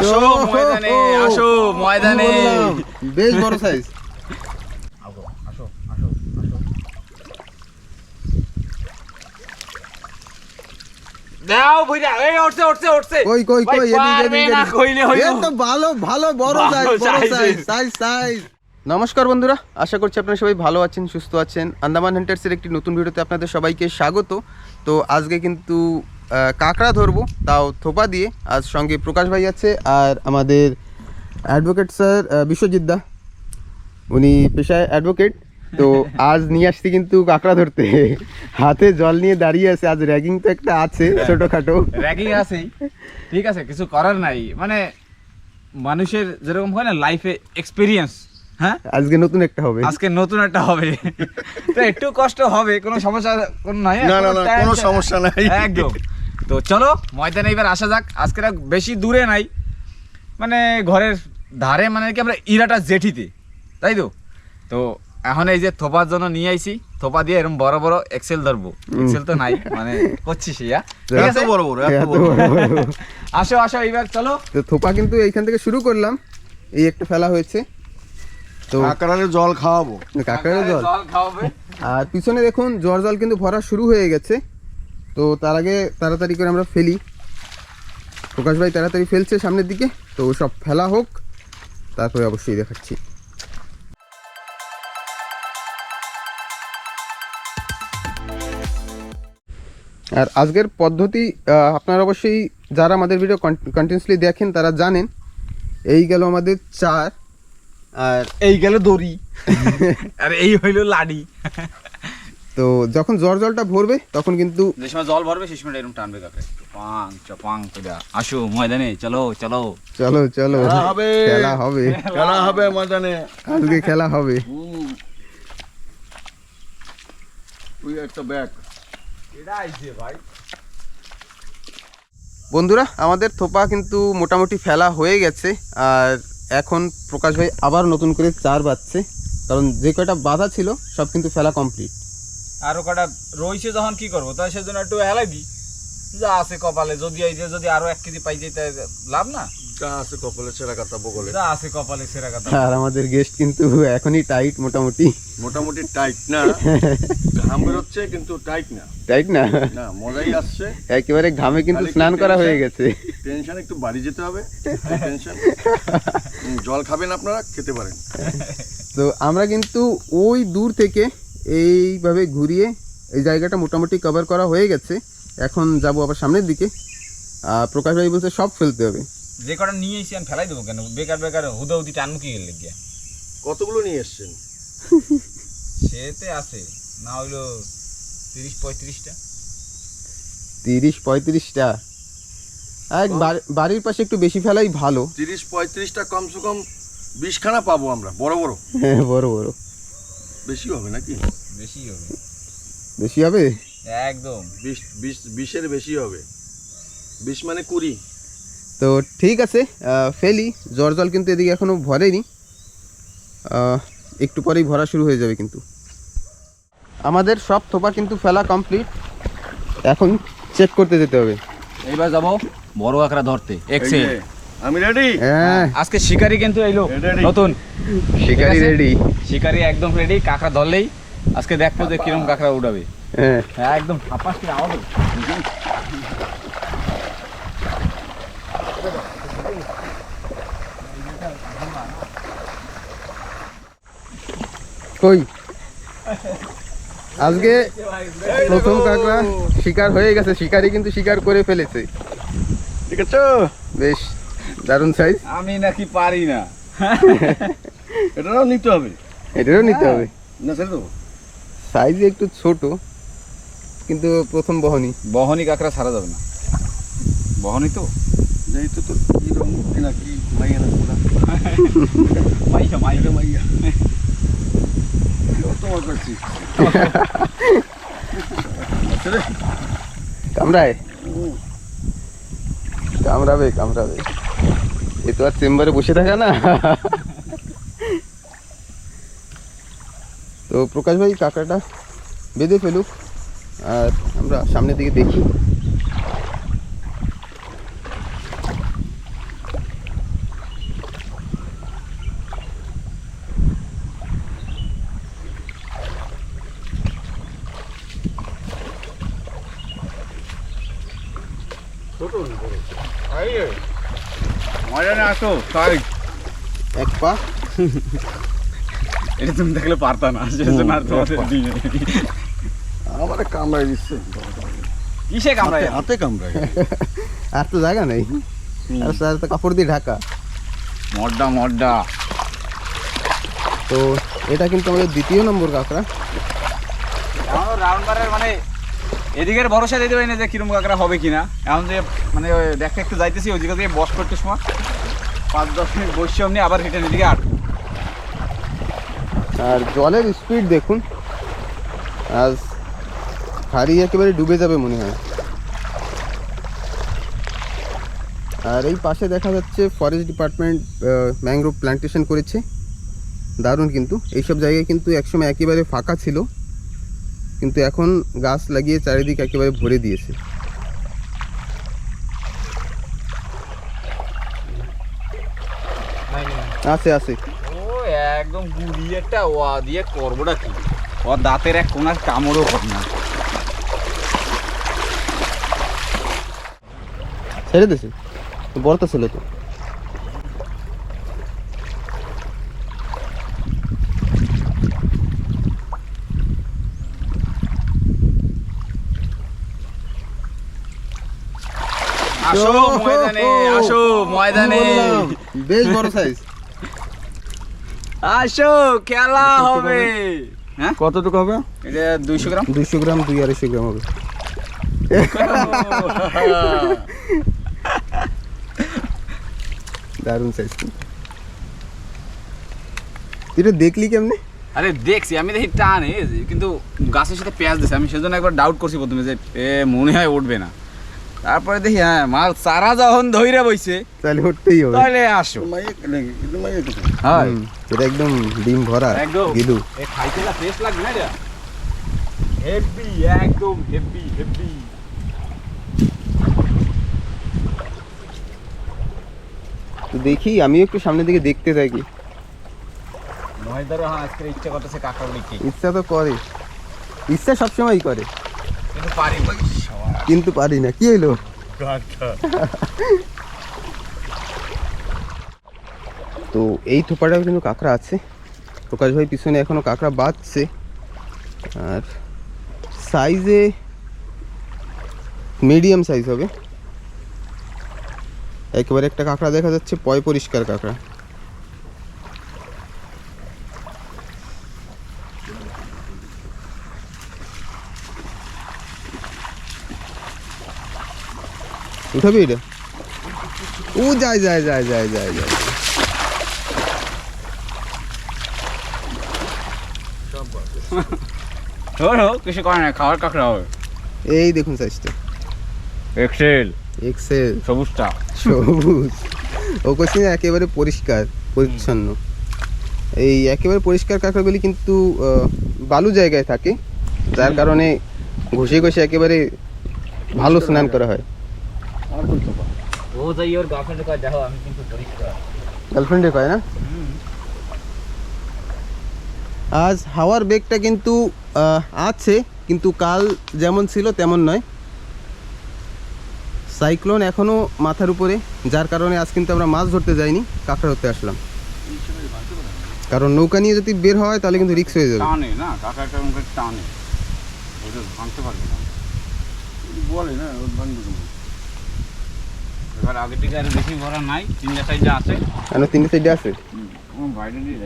আসো ময়দানে আসো ময়দানে। বেশ বড় সাইজ আসো আসো আসো আসো। দাও বুইরা এই উঠছে উঠছে উঠছে। কই কই কই এদিকে এদিকে কইলে হইল। এ তো ভালো ভালো বড় সাইজ বড় সাইজ সাইজ সাইজ নমস্কার বন্ধুরা আশা করছি আপনারা সবাই ভালো আছেন সুস্থ আছেন। আন্দামান হান্টার্সের একটি নতুন ভিডিওতে আপনাদের সবাইকে স্বাগত। তো আজকে কিন্তু কাঁকড়া ধরবো তাও থোপা দিয়ে। আজ সঙ্গে প্রকাশ ভাই আছে আর আমাদের অ্যাডভোকেট স্যার বিশ্বজিৎ দা। উনি পেশায় অ্যাডভোকেট তো আজ নিয়ে আসছি কিন্তু কাঁকড়া ধরতে। হাতে জল নিয়ে দাঁড়িয়ে আছে আজ র্যাগিং তো একটা আছে ছোটোখাটো। র্যাগিং আছেই। ঠিক আছে কিছু করার নাই। মানে মানুষের যেরকম হয় না লাইফে এক্সপিরিয়েন্স হ্যাঁ? আজকে নতুন একটা হবে। আজকে নতুন একটা হবে। তো একটু কষ্ট হবে কোনো সমস্যা কোনো নাই না, না, কোনো সমস্যা নাই। একদম। তো চলো ময়দানে এবার আসা যাক। আজকে বেশি দূরে নাই। মানে ঘরের ধারে মানে কি আমরা ইরাটা জেঠিতে তাই তো? তো এখন এই যে থোপার জন্য নিয়ে আইছি। থোপা দিয়ে এরকম বড় বড় এক্সেল ধরবো। এক্সেল তো নাই মানে করছি সেয়া ঠিক আছে? বড় বড় এত এত বড়। বড় বড়। আসো আসো এবার চলো। তো থোপা কিন্তু এইখান থেকে শুরু করলাম। এই একটু ফেলা হয়েছে। তো কাঁকড়ারে জল খাওয়াবো। কাঁকড়ার জল। জল খাওয়াবে। আর পিছনে দেখুন জল জল কিন্তু ভরা শুরু হয়ে গেছে। তো তার আগে তাড়াতাড়ি করে আমরা ফেলি। প্রকাশ ভাই তাড়াতাড়ি ফেলছে সামনের দিকে তো সব ফেলা হোক তারপরে অবশ্যই দেখাচ্ছি। আর আজকের পদ্ধতি আপনারা অবশ্যই যারা আমাদের ভিডিও কন্টিনিউসলি দেখেন তারা জানেন এই গেল আমাদের চার আর এই গেল দড়ি। আর এই হইল লাডি। তো যখন জ্বর জলটা ভরবে তখন কিন্তু যে সময় জল ভরবে সেই সময় এরকম টানবে কাকে? পাং চপাং কইরা আসো ময়দানে চলো চলো। চলো চলো। খেলা হবে। খেলা হবে। খেলা হবে ময়দানে। আজকে খেলা হবে। ওই একটা ব্যাগ। এটা আইছে ভাই। বন্ধুরা আমাদের থোপা কিন্তু মোটামুটি ফেলা হয়ে গেছে আর এখন প্রকাশ ভাই আবার নতুন করে চার বাজছে কারণ যে কয়টা বাধা ছিল সব কিন্তু ফেলা কমপ্লিট আরও কটা রইছে যখন কি করব তাই সেজন্য একটু হেলাই দি যা আছে কপালে যদি এই যে যদি আরও এক কেজি পাই যাই তাই লাভ না? যা আছে কপালে ছেঁড়া কাটা বগলে। যা আছে কপালে সেরা কথা। আর আমাদের গেস্ট কিন্তু এখনই টাইট মোটামুটি। মোটামুটি টাইট না। ঘাম বেরোচ্ছে কিন্তু টাইট না। টাইট না? না মজাই আসছে। একেবারে ঘামে কিন্তু স্নান করা হয়ে গেছে। টেনশন একটু বাড়ি যেতে হবে। টেনশন জল খাবেন আপনারা খেতে পারেন। তো আমরা কিন্তু ওই দূর থেকে এইভাবে ঘুরিয়ে এই জায়গাটা মোটামুটি কভার করা হয়ে গেছে। এখন যাব আবার সামনের দিকে। আর প্রকাশ ভাই বলছে সব ফেলতে হবে। যে কটা নিয়ে এসে আমি ফেলাই দেবো কেন? বেকার বেকার হুদা হুদি টান কি গেলে গিয়া। কতগুলো নিয়ে এসছেন? সেতে আছে। না হইল তিরিশ পঁয়ত্রিশটা। তিরিশ পঁয়ত্রিশটা? এক বাড়ির পাশে একটু বেশি ফেলাই ভালো। তিরিশ পঁয়ত্রিশটা কমসে কম বিশখানা পাবো আমরা বড় বড়। হ্যাঁ বড় বড়। বেশি হবে নাকি? বেশি হবে। বেশি হবে? একদম। বিশ বিশ বিশের বেশি হবে। বিশ মানে কুড়ি। তো ঠিক আছে ফেলি। জ্বর জল কিন্তু এদিকে এখনও ভরেনি। একটু পরেই ভরা শুরু হয়ে যাবে কিন্তু। আমাদের সব থোপা কিন্তু ফেলা কমপ্লিট। এখন চেক করতে যেতে হবে। এইবার যাব বড় আঁকড়া ধরতে। এক্সেল আমি রেডি হ্যাঁ। আজকে শিকারি কিন্তু এলো? নতুন। শিকারি রেডি শিকারি একদম রেডি কাঁকড়া ধরলেই আজকে দেখব যে কিরম কাঁকড়া উঠাবে হ্যাঁ। হ্যাঁ একদম ফাপাস করে আওয়াজ কই? আজকে প্রথম কাঁকড়া শিকার হয়ে গেছে শিকারি কিন্তু শিকার করে ফেলেছে। ঠিক আছে? বেশ। দারুণ সাইজ আমি নাকি পারি না। এটাও নিতে হবে। এটারও নিতে হবে। না ছেড়ে দেবো। সাইজ একটু ছোট কিন্তু প্রথম বহনি বহনি কাঁকড়া ছাড়া যাবে না। বহনি তো। যেহেতু তো কি রং না কি মাইয়া না পুরা মাইকা মাইকা মাইয়া। তোমার করছি কামড়ায়? কামড়াবে কামড়াবে। এ তো আর চেম্বারে বসে থাকা না তো প্রকাশ ভাই কাঁকড়াটা বেঁধে ফেলুক আর আমরা সামনের দিকে দেখি এক পা। এটা তুমি দেখলে পারতা না সেজন্য আর তোমাদের দিই আমার কামড়াই দিচ্ছে। কিসে কামড়ায়? হাতে- আর তো জায়গা নেই। আর স্যার তো কাপড় দিয়ে ঢাকা। মড্ডা মড্ডা। তো এটা কিন্তু আমাদের দ্বিতীয় নম্বর কাঁকড়া। এখন রাউন্ড বারের মানে এদিকের ভরসা দিতে পারি না যে কিরম কাঁকড়া হবে কিনা। এখন যে মানে দেখতে একটু যাইতেছি ওই থেকে বস করতে সময়। পাঁচ দশ মিনিট বসছি অমনি আবার রিটার্ন এদিকে আট। আর জলের স্পিড দেখুন। আজ হাড়ি একেবারে ডুবে যাবে মনে হয়। আর এই পাশে দেখা যাচ্ছে ফরেস্ট ডিপার্টমেন্ট ম্যাংগ্রোভ প্ল্যান্টেশন করেছে। দারুণ কিন্তু। এইসব জায়গায় কিন্তু একসময় একেবারে ফাঁকা ছিল। কিন্তু এখন গাছ লাগিয়ে চারিদিক একেবারে ভরে দিয়েছে। আছে আছে। ও একদম গুড়ি একটা ওয়া দিয়ে করবোটা কি? ওর দাঁতের এক কোনার কামড়ও কর না। ছেড়ে ছিল তো। আসো ময়দানে আসো ময়দানে। বেশ বড় সাইজ আসো খেলা হবে? হ্যাঁ? কতটুকু হবে? এটা দুইশো গ্রাম? দুইশো গ্রাম দুই আড়াইশো গ্রাম হবে। দারুণ সাইজ এটা দেখলি কেমনে? আরে দেখছি আমি দেখি টান কিন্তু গাছের সাথে পেঁয়াজ দিছে আমি সেজন্য একবার ডাউট করছি প্রথমে যে এ মনে হয় উঠবে না। তারপরে দেখি হ্যাঁ মাল চারা যখন ধইরা বইছে তাহলে উঠতেই হবে। তাহলে আসো। হয়। এটা একদম ডিম ভরা গিলু। এ খাইতে না টেস্ট লাগবে না এটা? হেভি একদম হেভি হেভি তো দেখি আমিও একটু সামনের দিকে দেখতে থাকি। ময়দারে হ্যাঁ আজকে ইচ্ছা করতেছে কাকাউলি কি ইচ্ছা তো করে। ইচ্ছা সবসময়ই করে। কিন্তু পারি ভাই কিন্তু পারি না কি হইল তো এই থোপাটাও কিন্তু কাঁকড়া আছে প্রকাশ ভাই পিছনে এখনও কাঁকড়া বাঁচছে আর সাইজে মিডিয়াম সাইজ হবে একেবারে একটা কাঁকড়া দেখা যাচ্ছে পয় পরিষ্কার কাঁকড়া উঠাবি এটা? ও যায় যায় যায় যায় যায় যায় কিছু করে না খাওয়ার কাঁকড়া হবে। এই দেখুন সাইজটা এক্সেল এক্সেল সবুজটা। সবুজ। ও কোচিং একেবারে পরিষ্কার পরিচ্ছন্ন। এই একেবারে পরিষ্কার কাঁকড়াগুলি কিন্তু বালু জায়গায় থাকে। যার কারণে ঘষে ঘষে একেবারে ভালো স্নান করা হয়। আর বলতে পারো ও যাই ওর গার্লফ্রেন্ড কয় দেখো আমি কিন্তু পরিষ্কার গার্লফ্রেন্ডে কয় না? আজ হাওয়ার বেগটা কিন্তু আছে কিন্তু কাল যেমন ছিল তেমন নয়। সাইক্লোন এখনও মাথার উপরে যার কারণে আজ কিন্তু আমরা মাছ ধরতে যাইনি কাঁকড়া ধরতে আসলাম। কারণ নৌকা নিয়ে যদি বের হয় তাহলে কিন্তু রিক্স হয়ে যাবে। টানে না কাকা একটা মুখে টানে। ওটা ভাঙতে পারবে না। বলে না ভাঙবে কেন? এবার আগে থেকে আর বেশি ভরা নাই তিনটা সাইডে আছে। কেন তিনটে সাইডে আছে? বাইরে দিয়ে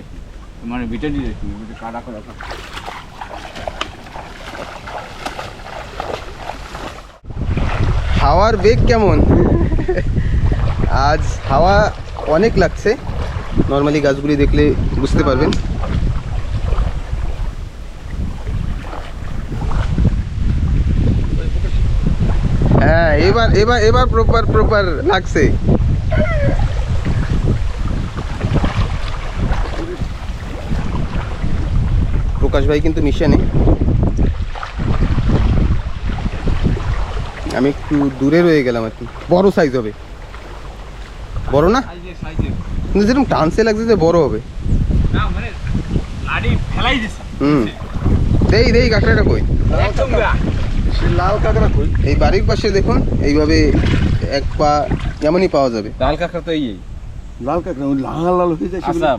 তোমার বিটে দিয়ে রাখি বিটে কাটা করে রাখা হাওয়ার বেগ কেমন? আজ হাওয়া অনেক লাগছে। নর্মালি গাছগুলি দেখলে বুঝতে পারবেন হ্যাঁ এবার এবার এবার প্রপার প্রপার লাগছে। প্রকাশ ভাই কিন্তু মিশনে। আমি একটু দূরে রয়ে গেলাম আর কি। বড় সাইজ হবে। বড় না? কিন্তু যেরকম টানসে লাগছে যে বড় হবে। মানে হুম। দেই দেই কাঁকড়াটা কই? লাল কাঁকড়া কই? এই বাড়ির পাশে দেখুন এইভাবে এক পা এমনই পাওয়া যাবে। লাল কাঁকড়া তো এই। লাল কাঁকড়া ওই লাল লাল হয়ে যায় সেগুলো আচ্ছা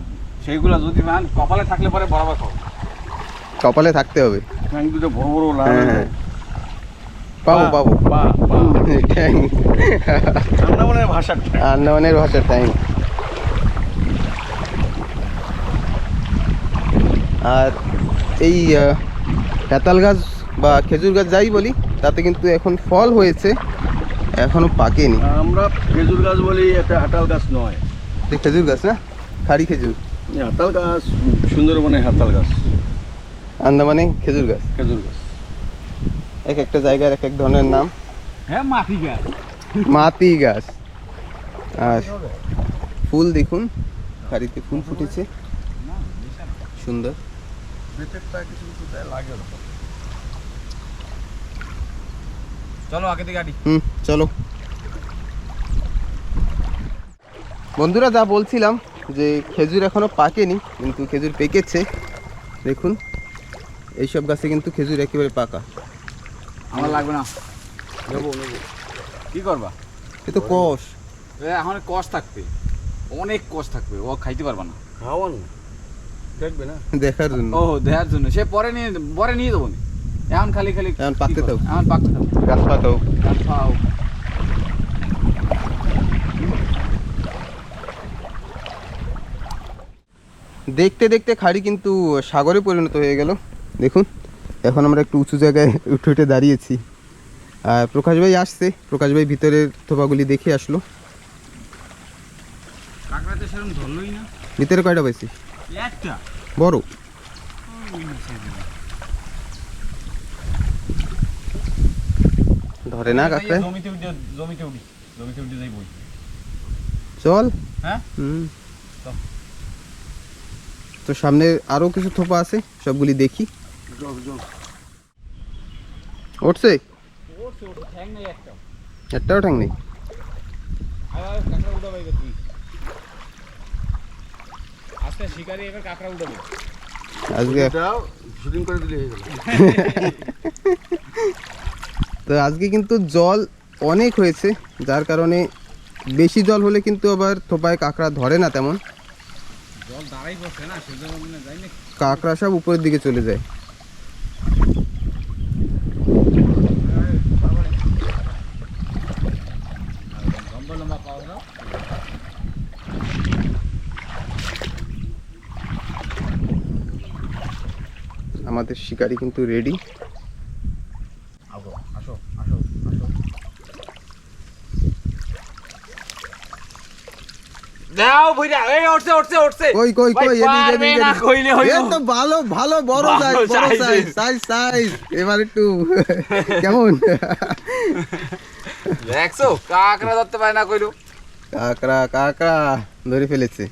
সেইগুলো যদি মান কপালে থাকলে পরে বরাবর খাও কপালে থাকতে হবে। ঠ্যাং দুটো বড় বড় লাল হ্যাঁ হ্যাঁ। পাবো পাবো। ঠ্যাং আন্দামানের ভাষার ঠ্যাং আন্দামানের ভাষার টাইম আর এই হেতাল গাছ বা খেজুর গাছ যাই বলি তাতে কিন্তু এখন ফল হয়েছে এখনও পাকেনি। আমরা খেজুর গাছ বলি একটা হাতাল গাছ নয়। এটা খেজুর গাছ না? খাড়ি খেজুর। হাতাল গাছ সুন্দরবনে হাতাল গাছ। আন্দামানে খেজুর গাছ। খেজুর গাছ। এক একটা জায়গার এক এক ধরনের নাম। হ্যাঁ মাটি গাছ। মাটি গাছ। আর ফুল দেখুন খাড়িতে ফুল ফুটেছে। সুন্দর। চলো আগে গাড়ি। হুম চলো। বন্ধুরা যা বলছিলাম যে খেজুর এখনও পাকেনি কিন্তু খেজুর পেকেছে। দেখুন এইসব গাছে কিন্তু খেজুর একেবারে পাকা। আমার লাগবে না। নেব নেব। কি করবা? এ তো কষ। এ এখন কষ থাকবে। অনেক কষ থাকবে ও খাইতে পারবা না। খাওয়ান। দেখবে না। দেখার জন্য। ও দেখার জন্য। সে পরে নিয়ে পরে নিয়ে দেবো নি। এখন খালি খালি এখন পাকতে? দাও। এখন পাকতে দাও গাছ পাকাও। এখন খাও দেখতে দেখতে খাড়ি কিন্তু সাগরে পরিণত হয়ে গেল। দেখুন এখন আমরা একটু উঁচু জায়গায় উঠে উঠে দাঁড়িয়েছি। আর প্রকাশ ভাই আসছে। প্রকাশ ভাই ভিতরের থোপাগুলি দেখে আসলো। ভিতরে কয়টা পাইছি? একটা। বড়। ধরে না কাকড়ায় জমিতে উঠে জমিতে উঠি জমিতে উঠে যাই বই। চল। হ্যাঁ? হুম। চল। তো সামনে আরও কিছু থোপা আছে সবগুলি দেখি। জল জল। উঠছে? ওরছে ওরছে ঠ্যাং নেই একটা। একটাও ঠ্যাং নেই? আবার কাঁকড়া উঠাবে এবার তুই। আজকে শিকারি এবার কাঁকড়া উঠাবে আজকে এটাও শুটিং করে দিলে হয়ে গেল। তো আজকে কিন্তু জল অনেক হয়েছে যার কারণে বেশি জল হলে কিন্তু আবার থোপায় কাঁকড়া ধরে না তেমন। মনে কাঁকড়া সব উপরের দিকে চলে যায়। আমাদের শিকারি কিন্তু রেডি আসো আসো আসো আসো দাও ভইরা এই উঠছে উঠছে উঠছে। কই কই কই এদিকে এদিকে না এদিকে। কইলে এ তো ভালো ভালো বড় সাইজ বড় সাইজ সাইজ সাইজ এবার একটু কেমন? দেখছ? কাকড়া ধরতে পারে না কইলো। কাঁকড়া কাঁকড়া ধরে ফেলেছে।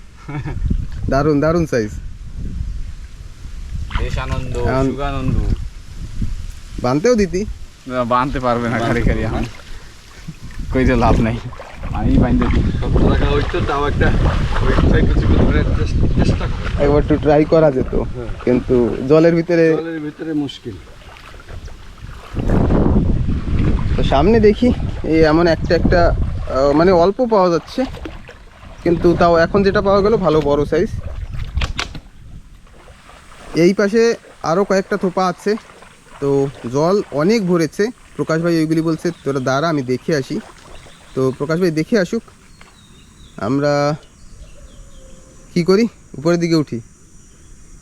দারুণ দারুণ সাইজ দেশ আনন্দ সুগানন্দ। বানতেও দিতি। বানতে পারবে না খালি খালি কই তো লাভ নাই। আমি বাইন্দে সত্তর টাকা হইতো তাও একটা ওই ট্রাই করছি করে চেষ্টা- চেষ্টা একবার একটু ট্রাই করা যেত হ্যাঁ। কিন্তু জলের ভিতরে জলের ভিতরে মুশকিল। তো সামনে দেখি এই এমন একটা একটা মানে অল্প পাওয়া যাচ্ছে কিন্তু তাও এখন যেটা পাওয়া গেল ভালো বড় সাইজ এই পাশে আরও কয়েকটা থোপা আছে তো জল অনেক ভরেছে। প্রকাশ ভাই ওইগুলি বলছে তোরা দাঁড়া আমি দেখে আসি। তো প্রকাশ ভাই, দেখে আসুক। আমরা কি করি? উপরের দিকে উঠি।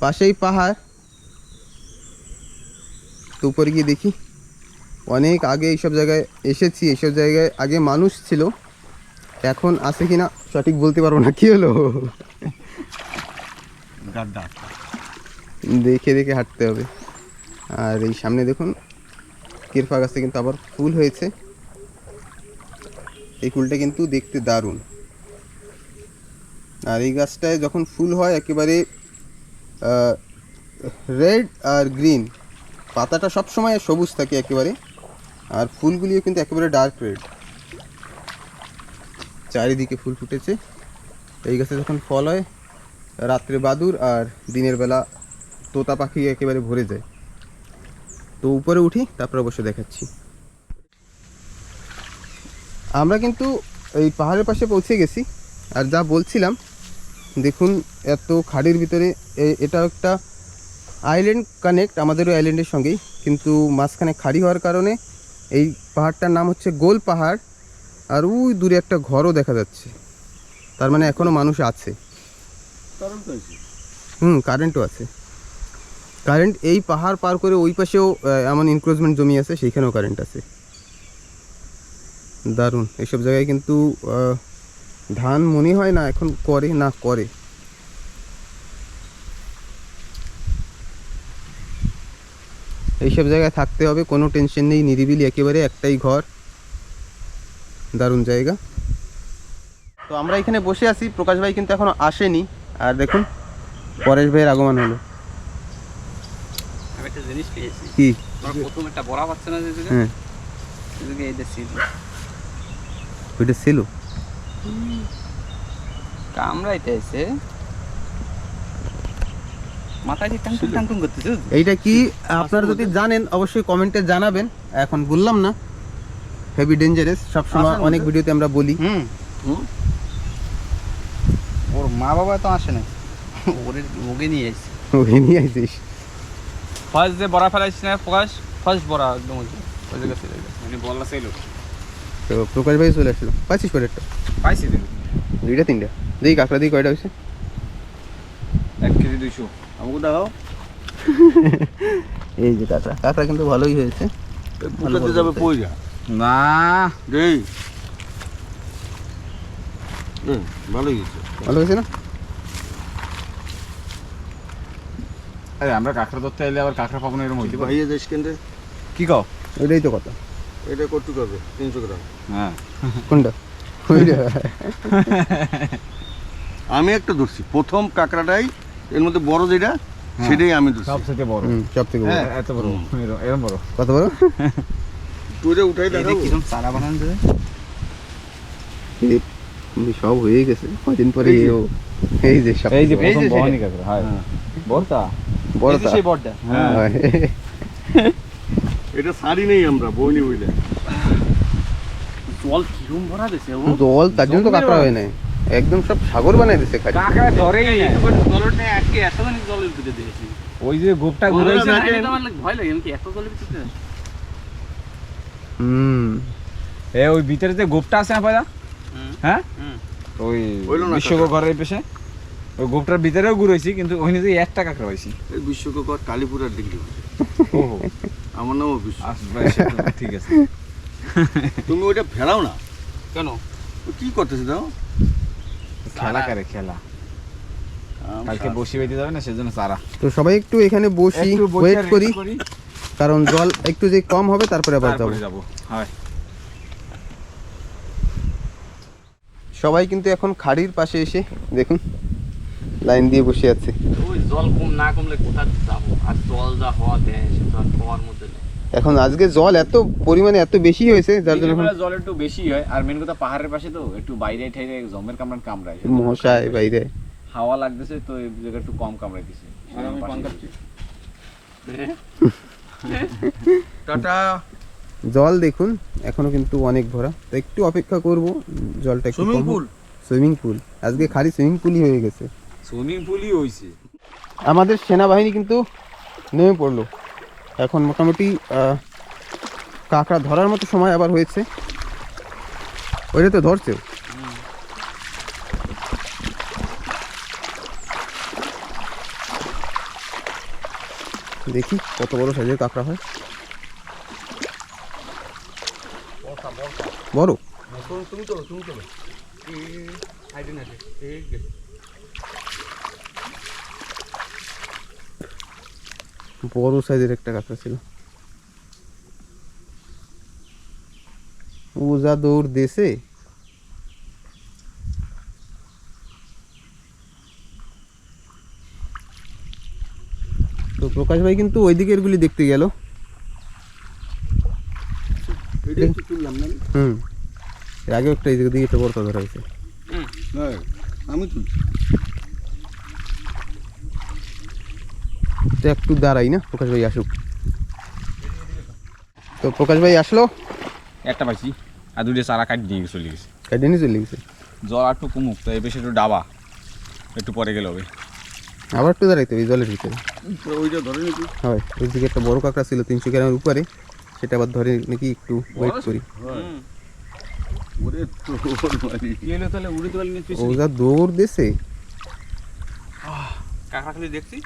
পাশেই পাহাড়। তো উপরে গিয়ে দেখি, অনেক আগে এইসব জায়গায় এসেছি, এইসব জায়গায় আগে মানুষ ছিল। এখন আছে কি না সঠিক বলতে পারব না। কি হলো? দেখে দেখে হাঁটতে হবে। আর এই সামনে দেখুন কিরফা গাছে কিন্তু আবার ফুল হয়েছে। এই ফুলটা কিন্তু দেখতে দারুণ। আর এই গাছটায় যখন ফুল হয়, একেবারে রেড আর গ্রিন পাতাটা সব সময় সবুজ থাকে একেবারে, আর ফুলগুলিও কিন্তু একেবারে ডার্ক রেড চারিদিকে ফুল ফুটেছে। এই গাছে যখন ফল হয়, রাত্রে বাদুর আর দিনের বেলা তোতা পাখি একেবারে ভরে যায়। তো উপরে উঠি, তারপর অবশ্য দেখাচ্ছি। আমরা কিন্তু এই পাহাড়ের পাশে পৌঁছে গেছি। আর যা বলছিলাম দেখুন এত খাড়ির ভিতরে এটা একটা আইল্যান্ড কানেক্ট আমাদেরও আইল্যান্ডের সঙ্গেই। কিন্তু মাঝখানে খাড়ি হওয়ার কারণে এই পাহাড়টার নাম হচ্ছে গোল পাহাড়। আর ওই দূরে একটা ঘরও দেখা যাচ্ছে। তার মানে এখনও মানুষ আছে। হুম কারেন্টও আছে। কারেন্ট এই পাহাড় পার করে ওই পাশেও এমন ইনক্রোচমেন্ট জমি আছে সেইখানেও কারেন্ট আছে। দারুণ। এইসব জায়গায় কিন্তু ধান মনে হয় না এখন করে না করে। এইসব জায়গায় থাকতে হবে কোনো টেনশন নেই নিরিবিলি একেবারে একটাই ঘর। দারুণ জায়গা। তো আমরা এখানে বসে আছি প্রকাশ ভাই কিন্তু এখনও আসেনি। আর দেখুন পরেশ ভাইয়ের আগমন হলো। একটা জিনিস পেয়েছি। কি? প্রথম একটা বড়া পাচ্ছে না হ্যাঁ। ওইটা ছিল। কামড়াইতে করতেছে এইটা কি আপনারা যদি জানেন অবশ্যই কমেন্টে জানাবেন। এখন বললাম না হেভি ডেঞ্জারাস সবসময় অনেক ভিডিওতে আমরা বলি? ওর মা বাবা তো আসে না ওরে ওকে নিয়ে ওই নিয়ে আইছিস। ফার্স্ট যে বড়া ফেলাইছি না প্রকাশ ফার্স্ট বড়া একদম ওই জায়গা ছিল মানে বললা চাইলো প্রকাশ ভাই চলে আসলো। পাইছিস পরেরটা পাইছি দিন দুইটা তিনটা। দেখি কাঁকড়া দিয়ে কয়টা হয়েছে? এক কেজি দুইশো। আমাকে দেখাও। এই যে কাঁকড়া। কাঁকড়া কিন্তু ভালোই হয়েছে। যাবে পয়রা না দেই। হুম, ভালোই গেছে ভালো হয়েছে না? আরে আমরা কাঁকড়া ধরতে এলে আবার কাঁকড়া পাবো না এরকম হইতে পারে। ভাইয়া যাস কেন্দ্রে। কি কও? ওইটাই তো কথা। এটা কটু করবে তিনশো গ্রাম। হ্যাঁ। কোনটা? আমি একটা ধরছি। প্রথম কাঁকড়াটাই এর মধ্যে বড় যেটা সেটাই আমি ধরছি। সবথেকে বড়। হুম সব থেকে বড়। হ্যাঁ এত বড়। এরম- এরম বড়। কত বড়? তুই উঠাই দেখাবো? কিরম চারা বানান এই সব হয়ে গেছে। কদিন পরে এই যে। এও এই যে সব। এই যে প্রথম বহানি কাঁকড়া হয়। বড়টা? বড় সেই বড়টা। হ্যাঁ। এটা সারি নেই আমরা বইনি বইলে। জল কিরম ভরা দিছে ও? জল তার জন্য তো কাঁকড়া হয় নাই। একদম সব সাগর বানাই দিছে খালি কাঁকড়া ধরেই না জলের নেই আজকে এত জলের ভিতরে দিয়েছি। ওই যে গোপটা ঘুরাইছে না দেখেন। আমার ভয় লাগে আমি কি এত জলের ভিতরে হুম। এ ওই ভিতরে যে গোপটা আছে না পয়দা হ্যাঁ? ওই। ঘরের পেশে? ওই গোপটার ভিতরেও ঘুরাইছি কিন্তু ওখানে যে একটা কাঁকড়া পাইছি এই বিশ্বকর কালীপুরার ডিগ্রি ওহো। আমার নামও বিশ্ব। ঠিক আছে। তুমি ওইটা ফেরাও না? কেন? কি করতেছে দাও খেলা করে খেলা। কালকে বসি বেঁধে যাবে না সেজন্য সারা তো সবাই একটু এখানে বসি ওয়েট করি। করি, কারণ জল একটু যে কম হবে তারপরে আবার যাব। যাব। হয়। সবাই কিন্তু এখন খাড়ির পাশে এসে দেখুন। লাইন দিয়ে বসে আছে। ওই জল কম না কমলে কোথা যাব? আর জল যা হওয়া দেয় সে তো মধ্যে নেই। এখন আজকে জল এত পরিমাণে এত বেশি হয়েছে যার জন্য এখন জল একটু বেশি হয় আর মেন কথা পাহাড়ের পাশে তো একটু বাইরে ঠাইরে জমের কামড়ান কামড়ায়। মশায় বাইরে। হাওয়া লাগতেছে তো এই জায়গা একটু কম কামড়াই দিছে টাটা। জল দেখুন এখনও কিন্তু অনেক ভরা। তো একটু অপেক্ষা করব জলটা একটু সুইমিং পুল সুইমিং পুল আজকে খালি সুইমিং পুলই হয়ে গেছে। সুইমিং পুলই হইছে। আমাদের সেনাবাহিনী কিন্তু নেমে পড়ল। এখন মোটামুটি কাঁকড়া ধরার মতো সময় আবার হয়েছে। ওইটা তো ধরছে দেখি কত বড় সাইজের কাঁকড়া হয়। বড়? তুমি চলো তুমি চলো হাইডেন আছে এই বড় সাইজের একটা কাঁকড়া ছিল। ও যা দৌড় দেশে তো প্রকাশ ভাই কিন্তু ওই দিকের গুলি। দেখতে গেল হুম। আগে একটা এই দিকে দিকে একটা বড় ধরা হয়েছে হ্যাঁ আমি তুলছি। তো একটু দাঁড়াই না প্রকাশ ভাই আসুক। তো প্রকাশ ভাই আসলো? একটা পাইছি আর দুটো চারা কাটি দিয়ে চলে গেছে। কেটে নিয়ে চলে গেছে? জল আর একটু কমুক তো এই বেশি একটু ডাবা একটু পরে গেলে হবে। আবার একটু দাঁড়াইতে হবে জলের ভিতরে। ওইটা ধরে নিবি হয় ওই দিকে একটা বড় কাঁকড়া ছিল তিনশো গ্রামের উপরে সেটা আবার ধরে নাকি একটু ওয়েট করি। নিয়ে ও যা দৌড় দিছে। কাঁকড়া খালি দেখছি।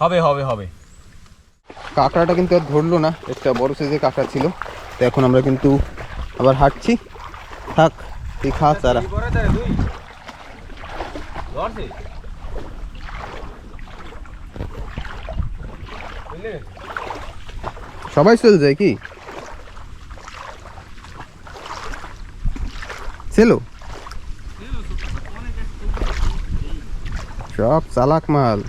হবে হবে হবে। কাঁকড়াটা কিন্তু আর ধরলো না একটা বড় সাইজের কাঁকড়া ছিল। তো এখন আমরা কিন্তু আবার হাঁটছি। থাক তুই খা চারা। সবাই চলে যায় কি? ছেলো সব চালাক মাল।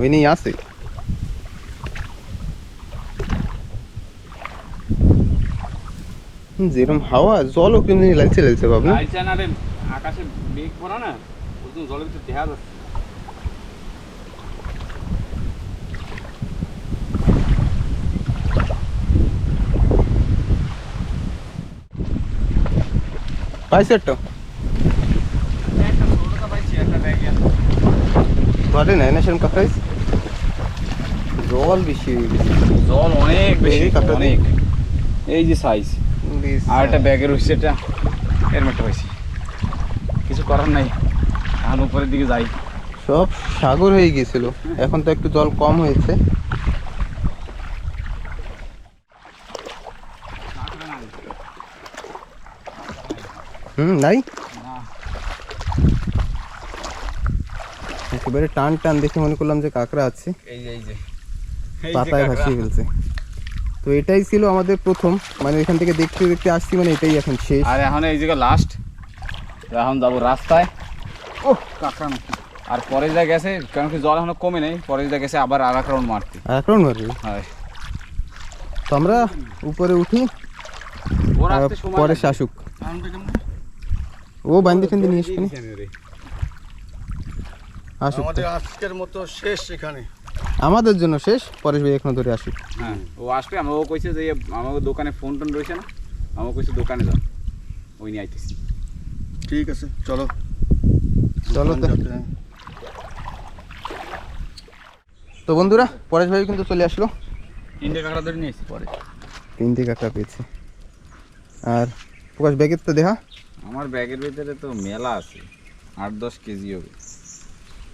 ওই নিয়ে যেরকম হাওয়া, জলও কেমনি লাগছে লাগছে বাবু। আকাশে মেঘ ভরা না জলের ভিতরে দেখা যাচ্ছে। পাইছে একটা ধরে নাই না সেরকম কাঁকড়াইস জল বেশি জল অনেক বেশি অনেক। এই যে সাইজ আর একটা ব্যাগের হচ্ছে এটা এর মতো পাইছি। কিছু করার নাই এখন উপরের দিকে যাই। সব সাগর হয়ে গিয়েছিল এখন তো একটু জল কম হয়েছে। হুম নাই একেবারে টান টান দেখে মনে করলাম যে কাঁকড়া আছে। এই যে এই যে। পাতায়। ভাসিয়ে ফেলছে। তো এটাই ছিল আমাদের প্রথম। মানে এখান থেকে দেখতে দেখতে আসছি মানে এটাই এখন শেষ। আর এখন এই জায়গা লাস্ট এখন যাব রাস্তায়। ও কাঁকড়া নাকি। আর পরে যা গেছে কারণ কি জল এখনও কমে নেই পরে যা গেছে আবার আর এক রাউন্ড মারতে। আর এখন মারবে? হয়। তো আমরা উপরে উঠি। পরে শাসুক। ও বান্দি ফান্দি নিয়ে আসবে? আসুক। আমাদের আজকের মতো শেষ এখানে। আমাদের জন্য শেষ। পরেশ ভাই এখনও ধরে আসুক। হ্যাঁ ও আসবে। আমার ও কইছে যে আমার দোকানে ফোন টোন রয়েছে না। আমার কইছে দোকানে যাও। ওই নিয়ে আইতেছি। ঠিক আছে চলো। চলো তো। বন্ধুরা পরেশ ভাই কিন্তু চলে আসলো। তিনটে কাঁকড়া ধরে নিয়েছি পরে তিনটে কাঁকড়া পেয়েছে। আর প্রকাশ ব্যাগের তো দেখা আমার ব্যাগের ভিতরে তো মেলা আছে আট দশ কেজি হবে।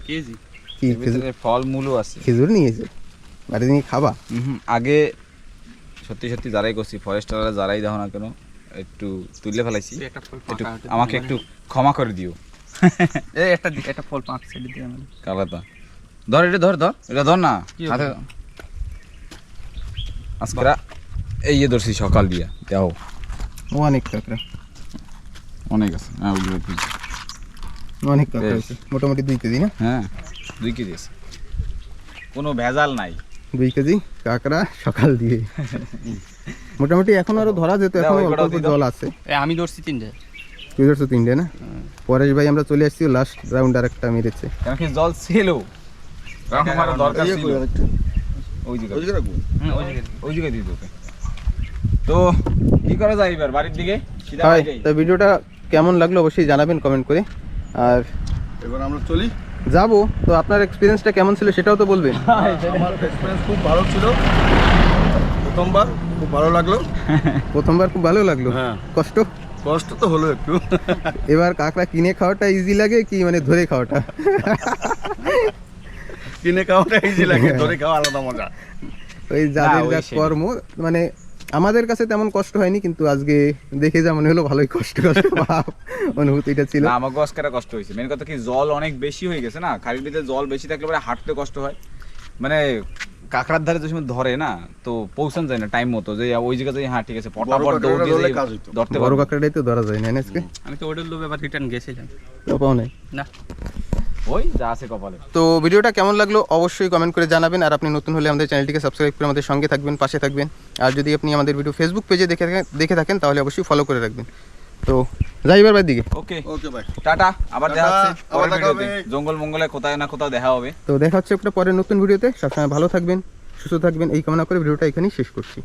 কেজি? কি ভিতরে ফলমূলও আছে। খেজুর নিয়েছে? বাড়ি নিয়ে খাবা? হুম আগে সত্যি সত্যি যারাই করছি ফরেস্টাররা যারাই দেখো না কেন একটু তুলে ফেলাইছি। একটু আমাকে একটু ক্ষমা করে দিও। এই একটা একটা ফল পাঁচ সাইড দিয়ে আমি কালাতা ধর এটা ধর ধর এটা ধর না। হাতে আজকে এই যে ধরছি সকাল দিয়া দেখো অনেক কাঁকড়া অনেক আছে। হ্যাঁ ওগুলো অনেক কাঁকড়া আছে মোটামুটি দুই কেজি না? হ্যাঁ দুই কেজি আছে। কোনো ভেজাল নাই। দুই কেজি কাঁকড়া সকাল দিয়ে। মোটামুটি এখন আরও ধরা যেত এখন অল্প অল্প জল আছে। আমি ধরছি তিনটে। তুই ধরছো তিনটে না? পরেশ ভাই আমরা চলে আসছি লাস্ট রাউন্ড আর একটা মেরেছে। জল ছিল? দরকার ছিল। ওই জায়গায় ওই জায়গায় রাখব? ওই জায়গায় দিয়ে তো কি করা যায় এবার? বাড়ির দিকে? তা ভিডিওটা কেমন লাগল অবশ্যই জানাবেন কমেন্ট করে। আর এবার আমরা চলি। যাব। তো আপনার এক্সপিরিয়েন্সটা কেমন ছিল সেটাও তো বলবেন। আমার এক্সপিরিয়েন্স খুব ভালো ছিল। প্রথমবার খুব ভালো লাগল। প্রথমবার খুব ভালো লাগল? হ্যাঁ। কষ্ট? কষ্ট তো হলো একটু। এবার কাঁকড়া কিনে খাওয়াটা ইজি লাগে কি মানে ধরে খাওয়াটা? কিনে খাওয়াটা ইজি লাগে ধরে খাওয়া আলাদা মজা। ওই যাদের যা কর্ম মানে আমাদের কাছে তেমন কষ্ট হয়নি কিন্তু আজকে দেখে যা মনে হলো ভালোই কষ্ট কষ্ট ভাব অনুভূতিটা ছিল। না আমাকে অস্কারে কষ্ট হয়েছে। মেন কথা কি জল অনেক বেশি হয়ে গেছে না? খাড়ির ভিতরে জল বেশি থাকলে পরে হাঁটতে কষ্ট হয়। মানে কাঁকড়ার ধারে তো সময় ধরে না তো পৌঁছান যায় না টাইম মতো। যে ওই জায়গাতে হ্যাঁ ঠিক আছে পটাপট দৌড় দিয়ে কাজ হইতো। ধরতে বড় কাঁকড়াটাই তো ধরা যায় না আজকে? আমি তো ওটার লোভে আবার রিটার্ন গেছিলাম। তো পাও নাই? না। ওই যা আছে কপালে। তো ভিডিওটা কেমন লাগল অবশ্যই কমেন্ট করে জানাবেন। আর আপনি নতুন হলে আমাদের চ্যানেলটিকে সাবস্ক্রাইব করে আমাদের সঙ্গে থাকবেন পাশে থাকবেন। আর যদি আপনি আমাদের ভিডিও ফেসবুক পেজে দেখে থাকেন দেখে থাকেন তাহলে অবশ্যই ফলো করে রাখবেন। তো যাই এবার বাড়ির দিকে। ওকে ওকে ভাই টাটা আবার দেখা হচ্ছে আবার পরের দেখা ভিডিওতে। হবে। জঙ্গল মঙ্গলে কোথায় না কোথাও দেখা হবে। তো দেখা হচ্ছে একটা পরের নতুন ভিডিওতে। সবসময় ভালো থাকবেন সুস্থ থাকবেন এই কামনা করে ভিডিওটা এখানেই শেষ করছি।